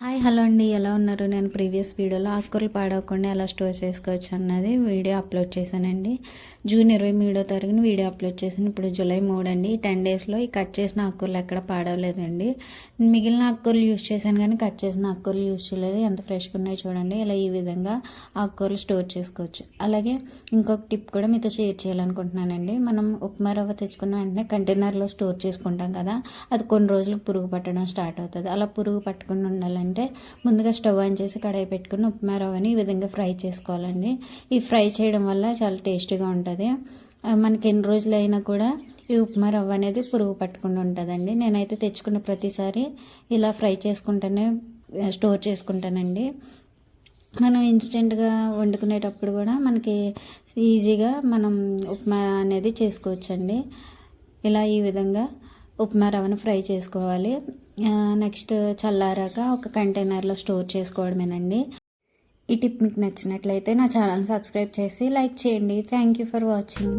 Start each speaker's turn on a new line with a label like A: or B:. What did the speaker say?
A: Hi hello అండి. ఎలా ఉన్నారు? నేను ప్రీవియస్ వీడియోలో ఆకుకూరలు పాడవకుండా ఎలా స్టోర్ చేసుకోవచ్చు అన్నది వీడియో అప్లోడ్ చేశానండి. జూన్ ఇరవై మూడో తారీఖున వీడియో అప్లోడ్ చేశాను. ఇప్పుడు జూలై మూడు అండి. టెన్ డేస్లో ఈ కట్ చేసిన ఆకుకూరలు ఎక్కడ పాడవలేదండి. మిగిలిన ఆకుకూరలు యూస్ చేశాను కానీ కట్ చేసిన ఆకుకూరలు యూస్ చేయలేదు. ఎంత ఫ్రెష్గా ఉన్నాయో చూడండి. ఇలా ఈ విధంగా ఆకుకూరలు స్టోర్ చేసుకోవచ్చు. అలాగే ఇంకొక టిప్ కూడా మీతో షేర్ చేయాలనుకుంటున్నానండి. మనం ఉప్మా రవ్వ తెచ్చుకున్న వెంటనే కంటైనర్లో స్టోర్ చేసుకుంటాం కదా. అది కొన్ని రోజులకు పురుగు పట్టడం స్టార్ట్ అవుతుంది. అలా పురుగు పట్టకుండా చేయాలంటే ముందుగా స్టవ్ ఆన్ చేసి కడాయి పెట్టుకుని ఉప్మా రవ్వని ఈ విధంగా ఫ్రై చేసుకోవాలండి. ఈ ఫ్రై చేయడం వల్ల చాలా టేస్టీగా ఉంటుంది. మనకి ఎన్ని రోజులైనా కూడా ఈ ఉప్మా రవ్వ అనేది పురుగు పట్టకుండా ఉంటుందండి. నేనైతే తెచ్చుకున్న ప్రతిసారి ఇలా ఫ్రై చేసుకుంటూనే స్టోర్ చేసుకుంటానండి. మనం ఇన్స్టెంట్గా వండుకునేటప్పుడు కూడా మనకి ఈజీగా మనం ఉప్మా అనేది చేసుకోవచ్చండి. ఇలా ఈ విధంగా ఉప్మా రవ్వను ఫ్రై చేసుకోవాలి. నెక్స్ట్ చల్లారాక ఒక కంటైనర్లో స్టోర్ చేసుకోవడమేనండి. ఈ టిప్ మీకు నచ్చినట్లయితే నా ఛానల్ సబ్స్క్రైబ్ చేసి లైక్ చేయండి. Thank you for watching